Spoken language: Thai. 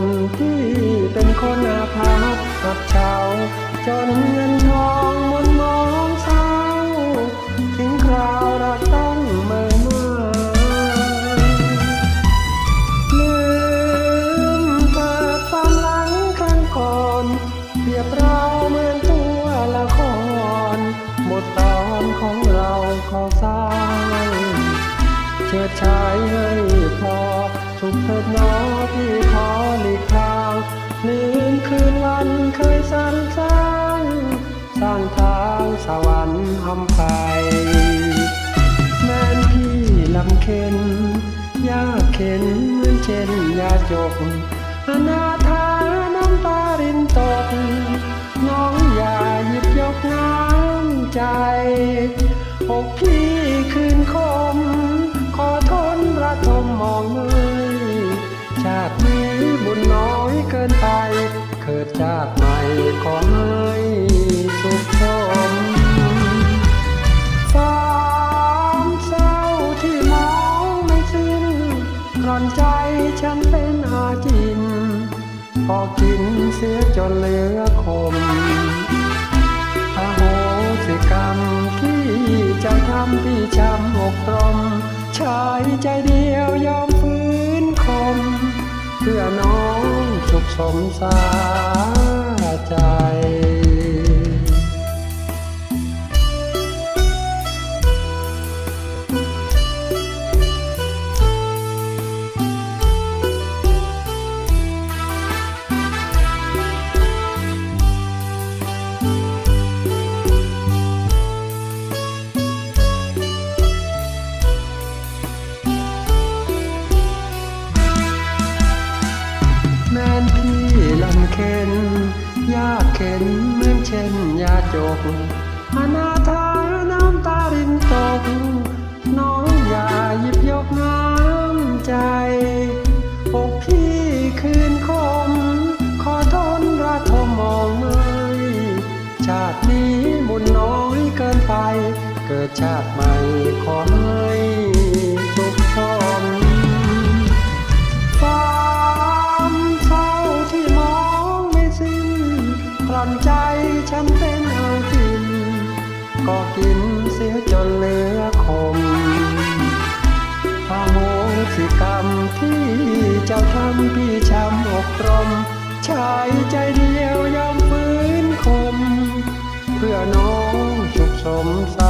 นพี่เป็นคนอาภัพกับเช้าจนเงินทองมนมองเศร้าถึงคราวรักต้องเมื่อมาลืมเปิดความหลังครั้งก่อนเปรียบเราเหมือนตัวละครหมดตอนของเราขอสร้างเชิดชายให้พอ สุขเถิดหนอที่ขอหลีกทางลืมคืนวันเคยสรรสร้าง สร้างทางสวรรค์อำไพแม้นพี่ลำเค็นยากเข็นเหมือนเช่นยาจกอนาถาน้ำตารินตกน้องอย่าหยิบยกน้ำใจอกพี่คืนคม ขอทนระทมมองเบุญน้อยเกินไป เกิดชาติใหม่ขอให้สุขสมความเศร้าที่มองไม่สิ้นร่อนใจฉันเป็นอาจิน พอกินเสียจนเหลือคมอโหสิกรรมที่จ้าทำพี่ช้ำอกตรมชายใจเดียวยอมฟื้นคม เพื่อน้องสุขสมสาใจ เค็นยากเข็นเหมือนเช่นยาจกอนาถาน้ำตารินตก น้องอย่าหยิบยกน้ำใจอกพี่คืนคม ขอทนระทมมองเมยชาตินี้บุญน้อยเกินไป เกิดชาติใหม่ขอให้สุขสมคว ฉันเป็นอากิน ก็กินเสียจนเหลือคมอาโหสิกรรมที่เจ้าทำพี่ช้ำอกตรมชายใจเดียวยอมฟื้นคม เพื่อน้องสุขสมสา